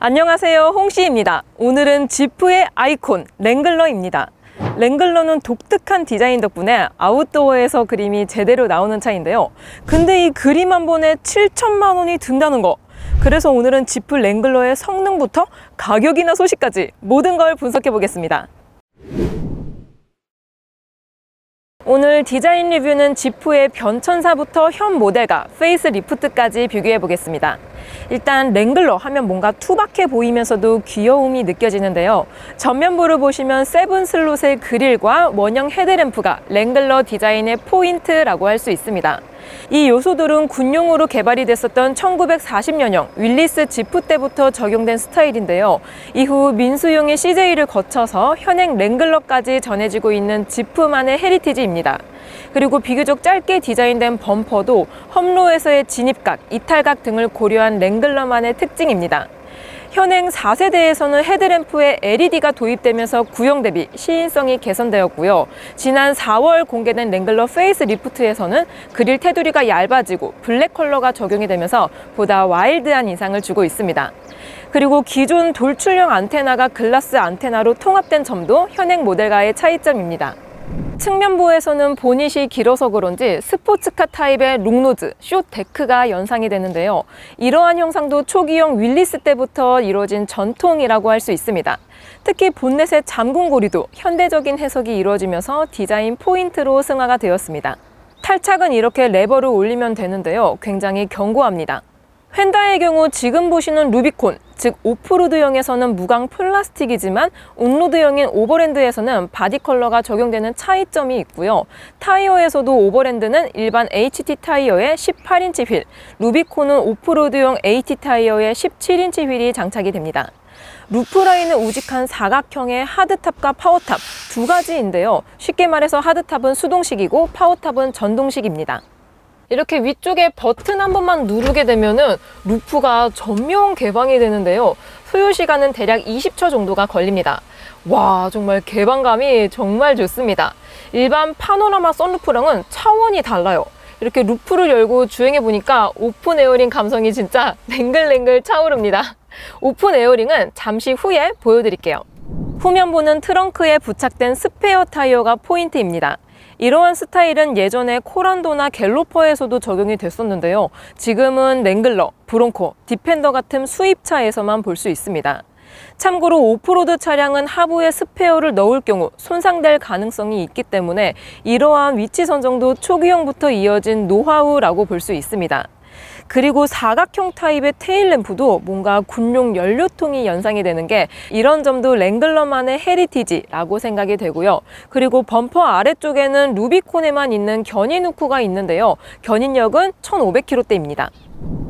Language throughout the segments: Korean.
안녕하세요. 홍씨입니다. 오늘은 지프의 아이콘 랭글러입니다. 랭글러는 독특한 디자인 덕분에 아웃도어에서 그림이 제대로 나오는 차인데요. 근데 이 그림 한 번에 7천만 원이 든다는 거. 그래서 오늘은 지프 랭글러의 성능부터 가격이나 소식까지 모든 걸 분석해 보겠습니다 오늘 디자인 리뷰는 지프의 변천사부터 현 모델과 페이스 리프트까지 비교해 보겠습니다. 일단 랭글러 하면 뭔가 투박해 보이면서도 귀여움이 느껴지는데요. 전면부를 보시면 세븐 슬롯의 그릴과 원형 헤드램프가 랭글러 디자인의 포인트라고 할 수 있습니다. 이 요소들은 군용으로 개발이 됐었던 1940년형 윌리스 지프 때부터 적용된 스타일인데요. 이후 민수용의 CJ를 거쳐서 현행 랭글러까지 전해지고 있는 지프만의 헤리티지입니다. 그리고 비교적 짧게 디자인된 범퍼도 험로에서의 진입각, 이탈각 등을 고려한 랭글러만의 특징입니다. 현행 4세대에서는 헤드램프에 LED가 도입되면서 구형 대비 시인성이 개선되었고요. 지난 4월 공개된 랭글러 페이스 리프트에서는 그릴 테두리가 얇아지고 블랙 컬러가 적용이 되면서 보다 와일드한 인상을 주고 있습니다. 그리고 기존 돌출형 안테나가 글라스 안테나로 통합된 점도 현행 모델과의 차이점입니다. 측면부에서는 보닛이 길어서 그런지 스포츠카 타입의 롱노즈, 숏 데크가 연상이 되는데요. 이러한 형상도 초기형 윌리스 때부터 이루어진 전통이라고 할 수 있습니다. 특히 본넷의 잠금고리도 현대적인 해석이 이루어지면서 디자인 포인트로 승화가 되었습니다. 탈착은 이렇게 레버를 올리면 되는데요. 굉장히 견고합니다. 휀다의 경우 지금 보시는 루비콘, 즉 오프로드형에서는 무광 플라스틱이지만 온로드형인 오버랜드에서는 바디 컬러가 적용되는 차이점이 있고요. 타이어에서도 오버랜드는 일반 HT 타이어에 18인치 휠, 루비콘은 오프로드용 AT 타이어에 17인치 휠이 장착이 됩니다. 루프라인은 우직한 사각형의 하드탑과 파워탑 두 가지인데요. 쉽게 말해서 하드탑은 수동식이고 파워탑은 전동식입니다. 이렇게 위쪽에 버튼 한 번만 누르게 되면은 루프가 전면 개방이 되는데요. 소요 시간은 대략 20초 정도가 걸립니다. 와, 정말 개방감이 정말 좋습니다. 일반 파노라마 썬루프랑은 차원이 달라요. 이렇게 루프를 열고 주행해 보니까 오픈 에어링 감성이 진짜 랭글랭글 차오릅니다. 오픈 에어링은 잠시 후에 보여드릴게요. 후면부는 트렁크에 부착된 스페어 타이어가 포인트입니다. 이러한 스타일은 예전에 코란도나 갤로퍼에서도 적용이 됐었는데요. 지금은 랭글러, 브론코, 디펜더 같은 수입차에서만 볼 수 있습니다. 참고로 오프로드 차량은 하부에 스페어를 넣을 경우 손상될 가능성이 있기 때문에 이러한 위치 선정도 초기형부터 이어진 노하우라고 볼 수 있습니다. 그리고 사각형 타입의 테일 램프도 뭔가 군용 연료통이 연상이 되는 게 이런 점도 랭글러만의 헤리티지라고 생각이 되고요. 그리고 범퍼 아래쪽에는 루비콘에만 있는 견인 후크가 있는데요. 견인력은 1500kg대입니다.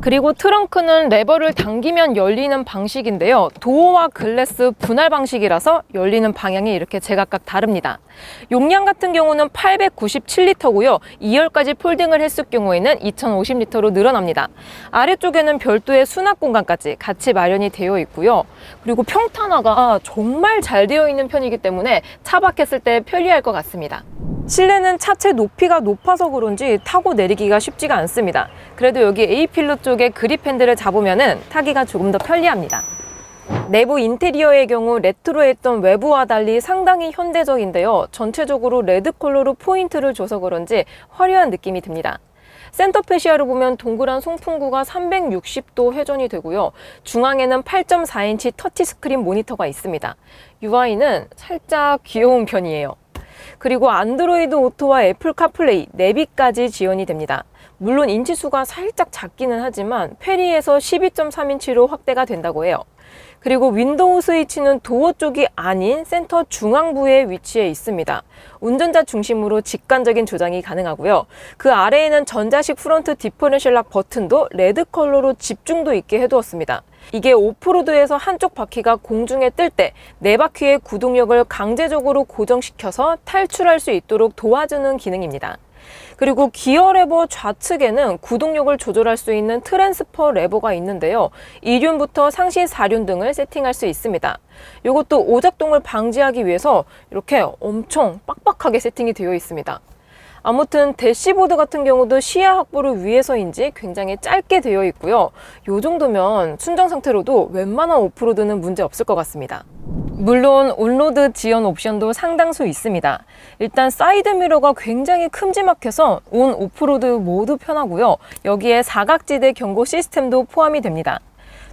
그리고 트렁크는 레버를 당기면 열리는 방식인데요. 도어와 글래스 분할 방식이라서 열리는 방향이 이렇게 제각각 다릅니다. 용량 같은 경우는 897리터고요. 2열까지 폴딩을 했을 경우에는 2050리터로 늘어납니다. 아래쪽에는 별도의 수납 공간까지 같이 마련이 되어 있고요. 그리고 평탄화가 정말 잘 되어 있는 편이기 때문에 차박했을 때 편리할 것 같습니다. 실내는 차체 높이가 높아서 그런지 타고 내리기가 쉽지가 않습니다. 그래도 여기 A필로 쪽에 그립 핸들을 잡으면 타기가 조금 더 편리합니다. 내부 인테리어의 경우 레트로했던 외부와 달리 상당히 현대적인데요. 전체적으로 레드 컬러로 포인트를 줘서 그런지 화려한 느낌이 듭니다. 센터 페시아를 보면 동그란 송풍구가 360도 회전이 되고요. 중앙에는 8.4인치 터치 스크린 모니터가 있습니다. UI는 살짝 귀여운 편이에요. 그리고 안드로이드 오토와 애플 카플레이, 내비까지 지원이 됩니다. 물론 인치수가 살짝 작기는 하지만 페리에서 12.3인치로 확대가 된다고 해요. 그리고 윈도우 스위치는 도어 쪽이 아닌 센터 중앙부에 위치해 있습니다. 운전자 중심으로 직관적인 조작이 가능하고요. 그 아래에는 전자식 프론트 디퍼런셜 락 버튼도 레드 컬러로 집중도 있게 해두었습니다. 이게 오프로드에서 한쪽 바퀴가 공중에 뜰 때 네 바퀴의 구동력을 강제적으로 고정시켜서 탈출할 수 있도록 도와주는 기능입니다. 그리고 기어 레버 좌측에는 구동력을 조절할 수 있는 트랜스퍼 레버가 있는데요. 2륜부터 상시 4륜 등을 세팅할 수 있습니다. 이것도 오작동을 방지하기 위해서 이렇게 엄청 빡빡하게 세팅이 되어 있습니다. 아무튼 대시보드 같은 경우도 시야 확보를 위해서인지 굉장히 짧게 되어 있고요. 이 정도면 순정 상태로도 웬만한 오프로드는 문제 없을 것 같습니다. 물론 온로드 지원 옵션도 상당수 있습니다. 일단 사이드 미러가 굉장히 큼지막해서 온 오프로드 모두 편하고요. 여기에 사각지대 경고 시스템도 포함이 됩니다.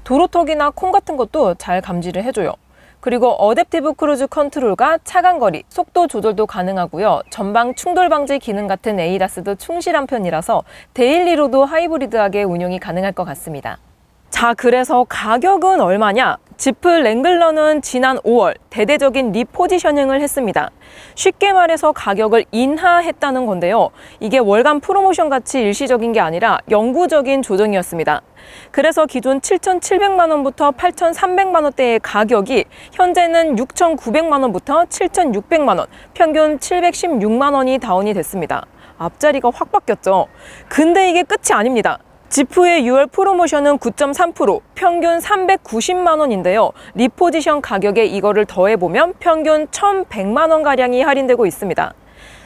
도로턱이나 콩 같은 것도 잘 감지를 해줘요. 그리고 어댑티브 크루즈 컨트롤과 차간 거리, 속도 조절도 가능하고요. 전방 충돌 방지 기능 같은 에이다스도 충실한 편이라서 데일리로도 하이브리드하게 운용이 가능할 것 같습니다. 자, 그래서 가격은 얼마냐? 지프 랭글러는 지난 5월 대대적인 리포지셔닝을 했습니다. 쉽게 말해서 가격을 인하했다는 건데요. 이게 월간 프로모션 같이 일시적인 게 아니라 영구적인 조정이었습니다. 그래서 기존 7,700만 원부터 8,300만 원대의 가격이 현재는 6,900만 원부터 7,600만 원, 평균 716만 원이 다운이 됐습니다. 앞자리가 확 바뀌었죠. 근데 이게 끝이 아닙니다. 지프의 6월 프로모션은 9.3%, 평균 390만 원인데요. 리포지션 가격에 이거를 더해보면 평균 1,100만 원 가량이 할인되고 있습니다.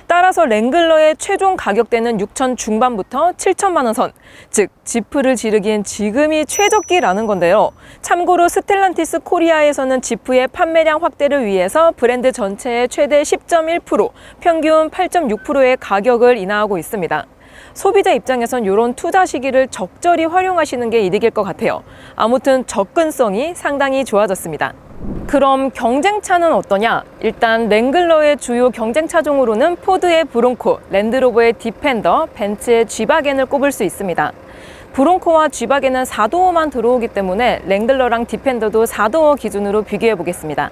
따라서 랭글러의 최종 가격대는 6천 중반부터 7천만 원 선, 즉 지프를 지르기엔 지금이 최적기라는 건데요. 참고로 스텔란티스 코리아에서는 지프의 판매량 확대를 위해서 브랜드 전체의 최대 10.1%, 평균 8.6%의 가격을 인하하고 있습니다. 소비자 입장에선 이런 투자 시기를 적절히 활용하시는 게 이득일 것 같아요. 아무튼 접근성이 상당히 좋아졌습니다. 그럼 경쟁차는 어떠냐? 일단 랭글러의 주요 경쟁차종으로는 포드의 브론코, 랜드로버의 디펜더, 벤츠의 G바겐을 꼽을 수 있습니다. 브론코와 G바겐은 4도어만 들어오기 때문에 랭글러랑 디펜더도 4도어 기준으로 비교해 보겠습니다.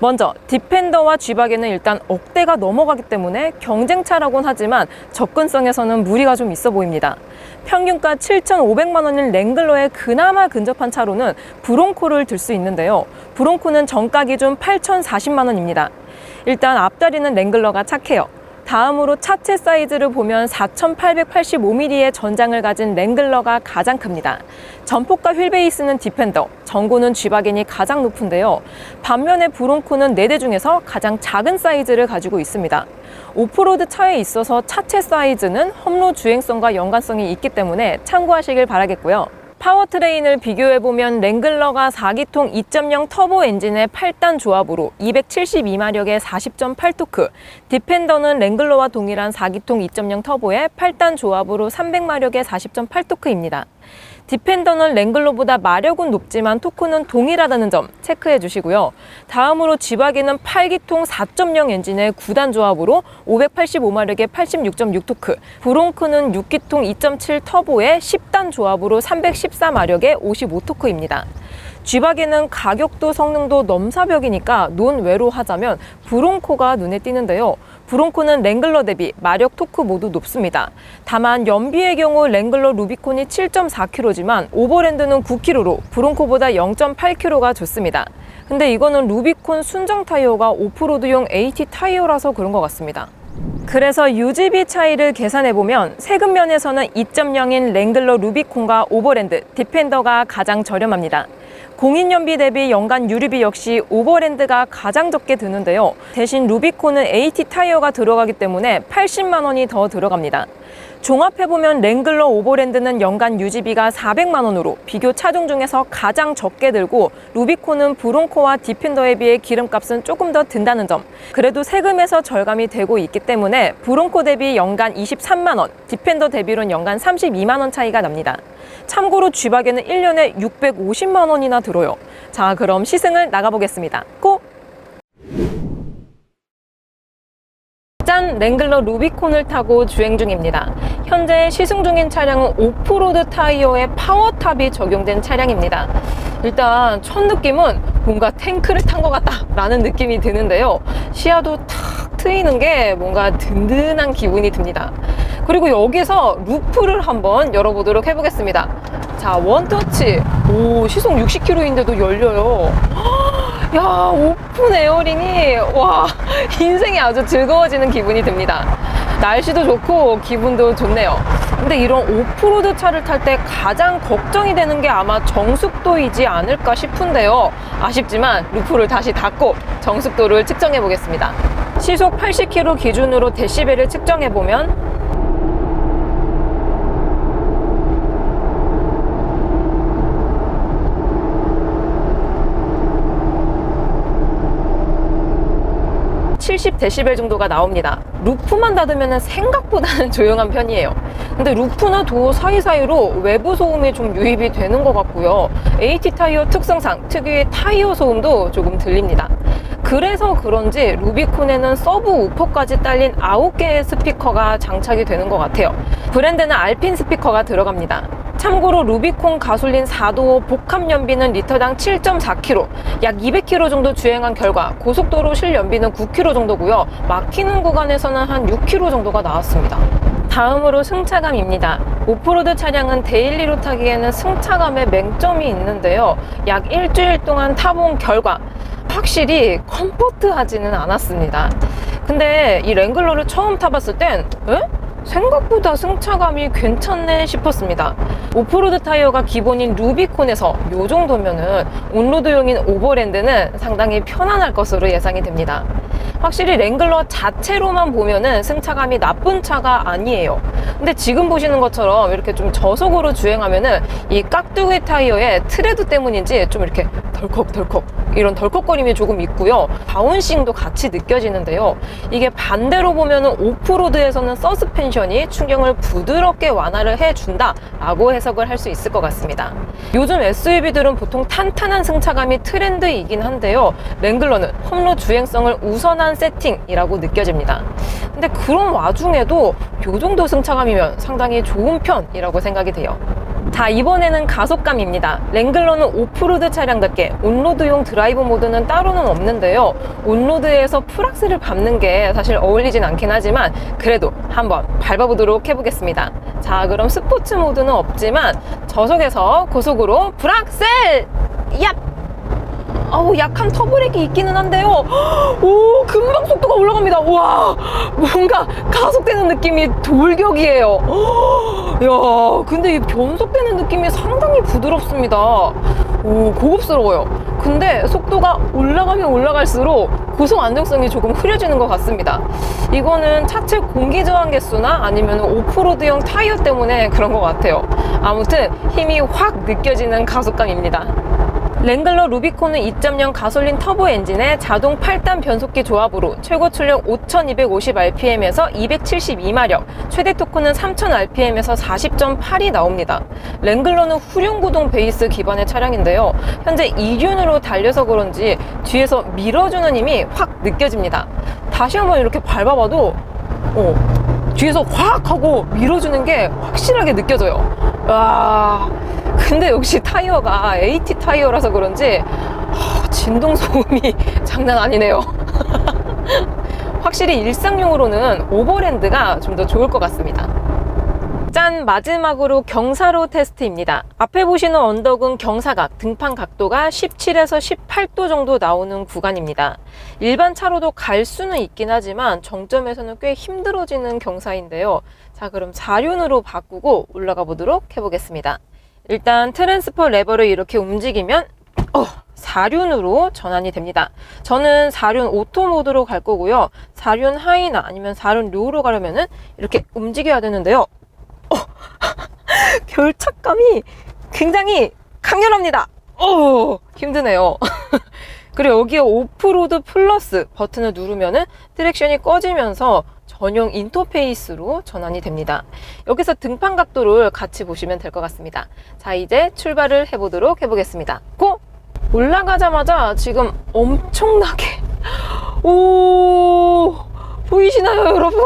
먼저 디펜더와 G바겐은 일단 억대가 넘어가기 때문에 경쟁차라고는 하지만 접근성에서는 무리가 좀 있어 보입니다. 평균가 7,500만 원인 랭글러에 그나마 근접한 차로는 브론코를 들 수 있는데요. 브론코는 정가 기준 8,040만 원입니다. 일단 앞다리는 랭글러가 착해요. 다음으로 차체 사이즈를 보면 4,885mm의 전장을 가진 랭글러가 가장 큽니다. 전폭과 휠 베이스는 디펜더, 전고는 G바겐이 가장 높은데요. 반면에 브론코는 4대 중에서 가장 작은 사이즈를 가지고 있습니다. 오프로드 차에 있어서 차체 사이즈는 험로 주행성과 연관성이 있기 때문에 참고하시길 바라겠고요. 파워트레인을 비교해보면 랭글러가 4기통 2.0 터보 엔진의 8단 조합으로 272마력의 40.8토크, 디펜더는 랭글러와 동일한 4기통 2.0 터보의 8단 조합으로 300마력의 40.8토크입니다. 디펜더는 랭글러보다 마력은 높지만 토크는 동일하다는 점 체크해 주시고요. 다음으로 지바겐은 8기통 4.0 엔진의 9단 조합으로 585마력의 86.6토크, 브롱크는 6기통 2.7 터보의 10단 조합으로 314마력의 55토크입니다. G박에는 가격도 성능도 넘사벽이니까 논외로 하자면 브론코가 눈에 띄는데요. 브론코는 랭글러 대비 마력 토크 모두 높습니다. 다만 연비의 경우 랭글러 루비콘이 7.4kg지만 오버랜드는 9kg로 브론코보다 0.8kg가 좋습니다. 근데 이거는 루비콘 순정 타이어가 오프로드용 AT 타이어라서 그런 것 같습니다. 그래서 UGB 차이를 계산해보면 세금 면에서는 2.0인 랭글러 루비콘과 오버랜드, 디펜더가 가장 저렴합니다. 공인연비 대비 연간 유류비 역시 오버랜드가 가장 적게 드는데요. 대신 루비콘은 AT 타이어가 들어가기 때문에 80만 원이 더 들어갑니다. 종합해보면 랭글러 오버랜드는 연간 유지비가 400만 원으로 비교 차종 중에서 가장 적게 들고 루비콘은 브론코와 디펜더에 비해 기름값은 조금 더 든다는 점. 그래도 세금에서 절감이 되고 있기 때문에 브론코 대비 연간 23만 원, 디펜더 대비로는 연간 32만 원 차이가 납니다. 참고로 G박에는 1년에 650만 원이나 들어요. 자, 그럼 시승을 나가보겠습니다. 고! 짠! 랭글러 루비콘을 타고 주행 중입니다. 현재 시승 중인 차량은 오프로드 타이어에 파워탑이 적용된 차량입니다. 일단 첫 느낌은 뭔가 탱크를 탄 것 같다라는 느낌이 드는데요. 시야도 탁 트이는 게 뭔가 든든한 기분이 듭니다. 그리고 여기서 루프를 한번 열어보도록 해보겠습니다. 자, 원터치. 오, 시속 60km인데도 열려요. 야, 오픈 에어링이, 와, 인생이 아주 즐거워지는 기분이 듭니다. 날씨도 좋고 기분도 좋네요. 근데 이런 오프로드 차를 탈 때 가장 걱정이 되는 게 아마 정숙도이지 않을까 싶은데요. 아쉽지만 루프를 다시 닫고 정숙도를 측정해 보겠습니다. 시속 80km 기준으로 데시벨을 측정해 보면 (70 데시벨) 정도가 나옵니다 루프만 닫으면 생각보다는 조용한 편이에요 근데 루프나 도어 사이사이로 외부 소음이 좀 유입이 되는 것 같고요 AT 타이어 특성상 특유의 타이어 소음도 조금 들립니다 그래서 그런지 루비콘에는 서브 우퍼까지 딸린 9개의 스피커가 장착이 되는 것 같아요. 브랜드는 알핀 스피커가 들어갑니다. 참고로 루비콘 가솔린 4도어 복합 연비는 리터당 7.4km, 약 200km 정도 주행한 결과 고속도로 실 연비는 9km 정도고요. 막히는 구간에서는 한 6km 정도가 나왔습니다. 다음으로 승차감입니다. 오프로드 차량은 데일리로 타기에는 승차감에 맹점이 있는데요. 약 일주일 동안 타본 결과 확실히 컴포트하지는 않았습니다. 근데 이 랭글러를 처음 타봤을 땐 에? 생각보다 승차감이 괜찮네 싶었습니다. 오프로드 타이어가 기본인 루비콘에서 이 정도면은 온로드용인 오버랜드는 상당히 편안할 것으로 예상이 됩니다. 확실히 랭글러 자체로만 보면은 승차감이 나쁜 차가 아니에요. 근데 지금 보시는 것처럼 이렇게 좀 저속으로 주행하면은 이 깍두기 타이어의 트레드 때문인지 좀 이렇게 덜컥덜컥 이런 덜컥거림이 조금 있고요. 바운싱도 같이 느껴지는데요. 이게 반대로 보면은 오프로드에서는 서스펜션이 충격을 부드럽게 완화를 해준다라고 해석을 할 수 있을 것 같습니다. 요즘 SUV들은 보통 탄탄한 승차감이 트렌드이긴 한데요. 랭글러는 홈로 주행성을 우선한 세팅이라고 느껴집니다. 근데 그런 와중에도 요 정도 승차감이면 상당히 좋은 편이라고 생각이 돼요. 자 이번에는 가속감입니다. 랭글러는 오프로드 차량답게 온로드용 드라이브 모드는 따로는 없는데요. 온로드에서 풀악스를 밟는 게 사실 어울리진 않긴 하지만 그래도 한번 밟아보도록 해보겠습니다. 자 그럼 스포츠 모드는 없지만 저속에서 고속으로 풀악셀! 얍 아우 약한 터브렉이 있기는 한데요. 오 금방 속도가 올라갑니다. 와 뭔가 가속되는 느낌이 돌격이에요. 야 근데 이 변속되는 느낌이 상당히 부드럽습니다. 오 고급스러워요. 근데 속도가 올라가면 올라갈수록 고속 안정성이 조금 흐려지는 것 같습니다. 이거는 차체 공기 저항 개수나 아니면 오프로드용 타이어 때문에 그런 것 같아요. 아무튼 힘이 확 느껴지는 가속감입니다 랭글러 루비콘은 2.0 가솔린 터보 엔진에 자동 8단 변속기 조합으로 최고 출력 5250rpm에서 272마력, 최대 토크는 3000rpm에서 40.8이 나옵니다. 랭글러는 후륜 구동 베이스 기반의 차량인데요. 현재 2륜으로 달려서 그런지 뒤에서 밀어주는 힘이 확 느껴집니다. 다시 한번 이렇게 밟아봐도 어, 뒤에서 확 하고 밀어주는 게 확실하게 느껴져요. 와. 근데 역시 타이어가 AT 타이어라서 그런지 어, 진동 소음이 장난 아니네요. 확실히 일상용으로는 오버랜드가 좀 더 좋을 것 같습니다. 짠! 마지막으로 경사로 테스트입니다. 앞에 보시는 언덕은 경사각, 등판 각도가 17에서 18도 정도 나오는 구간입니다. 일반 차로도 갈 수는 있긴 하지만 정점에서는 꽤 힘들어지는 경사인데요. 자, 그럼 4륜으로 바꾸고 올라가 보도록 해보겠습니다. 일단 트랜스퍼 레버를 이렇게 움직이면 어, 4륜으로 전환이 됩니다. 저는 4륜 오토 모드로 갈 거고요. 4륜 하이나 아니면 4륜 로우로 가려면은 이렇게 움직여야 되는데요. 어, 결착감이 굉장히 강렬합니다. 어, 힘드네요. 그리고 여기에 오프로드 플러스 버튼을 누르면은 트랙션이 꺼지면서 전용 인터페이스로 전환이 됩니다. 여기서 등판 각도를 같이 보시면 될 것 같습니다. 자, 이제 출발을 해보도록 해보겠습니다. 고! 올라가자마자 지금 엄청나게 오 보이시나요 여러분?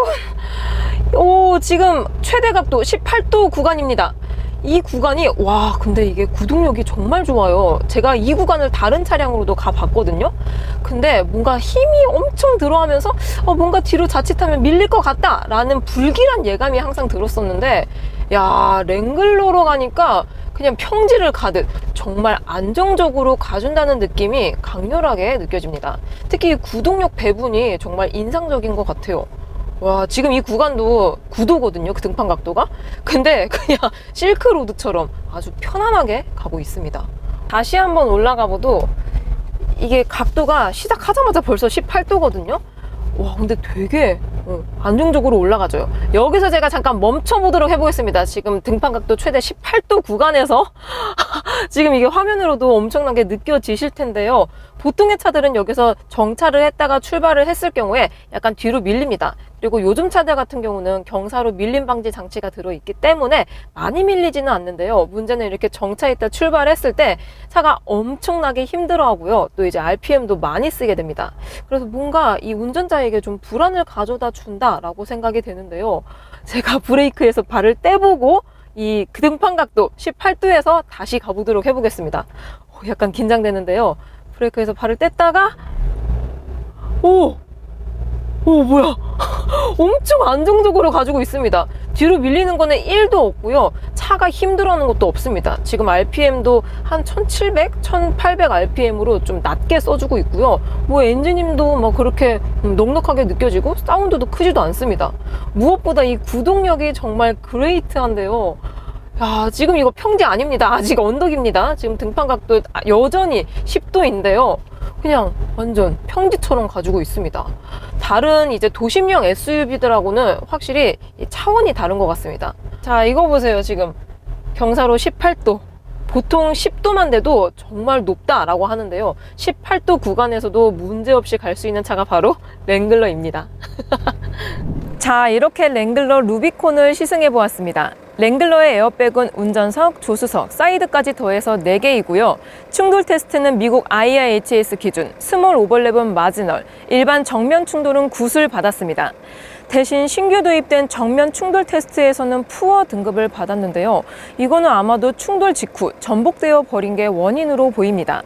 오 지금 최대 각도 18도 구간입니다. 이 구간이 와 근데 이게 구동력이 정말 좋아요. 제가 이 구간을 다른 차량으로도 가봤거든요. 근데 뭔가 힘이 엄청 들어가면서 어, 뭔가 뒤로 자칫하면 밀릴 것 같다 라는 불길한 예감이 항상 들었었는데 야 랭글러로 가니까 그냥 평지를 가듯 정말 안정적으로 가준다는 느낌이 강렬하게 느껴집니다. 특히 구동력 배분이 정말 인상적인 것 같아요 와 지금 이 구간도 구도거든요 그 등판 각도가? 근데 그냥 실크로드처럼 아주 편안하게 가고 있습니다. 다시 한번 올라가 봐도 이게 각도가 시작하자마자 벌써 18도거든요? 와, 근데 되게 어, 안정적으로 올라가져요. 여기서 제가 잠깐 멈춰보도록 해보겠습니다. 지금 등판 각도 최대 18도 구간에서 지금 이게 화면으로도 엄청나게 느껴지실 텐데요. 보통의 차들은 여기서 정차를 했다가 출발을 했을 경우에 약간 뒤로 밀립니다. 그리고 요즘 차들 같은 경우는 경사로 밀림 방지 장치가 들어있기 때문에 많이 밀리지는 않는데요. 문제는 이렇게 정차했다 출발했을 때 차가 엄청나게 힘들어하고요. 또 이제 RPM도 많이 쓰게 됩니다. 그래서 뭔가 이 운전자에게 좀 불안을 가져다 준다라고 생각이 되는데요. 제가 브레이크에서 발을 떼보고 이 등판 각도 18도에서 다시 가보도록 해보겠습니다. 어, 약간 긴장되는데요. 브레이크에서 발을 뗐다가 오! 오 뭐야 엄청 안정적으로 가지고 있습니다 뒤로 밀리는 거는 1도 없고요 차가 힘들어하는 것도 없습니다 지금 RPM도 한 1700, 1800 RPM으로 좀 낮게 써주고 있고요 뭐 엔진임도 막 그렇게 음, 넉넉하게 느껴지고 사운드도 크지도 않습니다 무엇보다 이 구동력이 정말 그레이트한데요 야, 지금 이거 평지 아닙니다. 아직 언덕입니다. 지금 등판 각도 여전히 10도인데요. 그냥 완전 평지처럼 가지고 있습니다. 다른 이제 도심형 SUV들하고는 확실히 이 차원이 다른 것 같습니다. 자, 이거 보세요. 지금 경사로 18도. 보통 10도만 돼도 정말 높다라고 하는데요. 18도 구간에서도 문제없이 갈 수 있는 차가 바로 랭글러입니다. 자, 이렇게 랭글러 루비콘을 시승해 보았습니다. 랭글러의 에어백은 운전석, 조수석, 사이드까지 더해서 4개이고요. 충돌 테스트는 미국 IIHS 기준, 스몰 오버랩은 마지널, 일반 정면 충돌은 굿을 받았습니다. 대신 신규 도입된 정면 충돌 테스트에서는 푸어 등급을 받았는데요. 이거는 아마도 충돌 직후 전복되어 버린 게 원인으로 보입니다.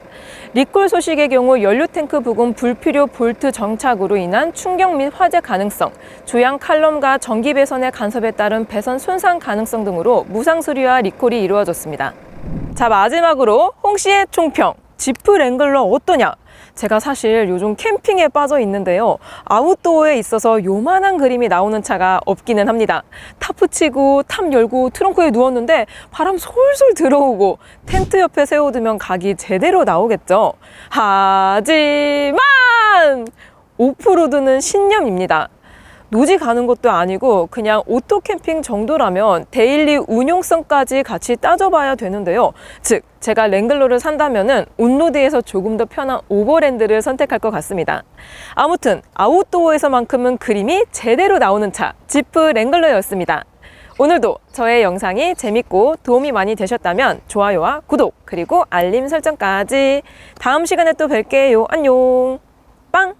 리콜 소식의 경우 연료 탱크 부근 불필요 볼트 정착으로 인한 충격 및 화재 가능성, 조향 칼럼과 전기 배선의 간섭에 따른 배선 손상 가능성 등으로 무상 수리와 리콜이 이루어졌습니다. 자 마지막으로 홍 씨의 총평. 지프 랭글러 어떠냐? 제가 사실 요즘 캠핑에 빠져 있는데요. 아웃도어에 있어서 요만한 그림이 나오는 차가 없기는 합니다. 타프 치고 탑 열고 트렁크에 누웠는데 바람 솔솔 들어오고 텐트 옆에 세워두면 각이 제대로 나오겠죠. 하지만 오프로드는 신념입니다. 노지 가는 것도 아니고 그냥 오토 캠핑 정도라면 데일리 운용성까지 같이 따져봐야 되는데요. 즉, 제가 랭글러를 산다면은 온로드에서 조금 더 편한 오버랜드를 선택할 것 같습니다. 아무튼 아웃도어에서만큼은 그림이 제대로 나오는 차, 지프 랭글러였습니다. 오늘도 저의 영상이 재밌고 도움이 많이 되셨다면 좋아요와 구독 그리고 알림 설정까지 다음 시간에 또 뵐게요. 안녕. 빵!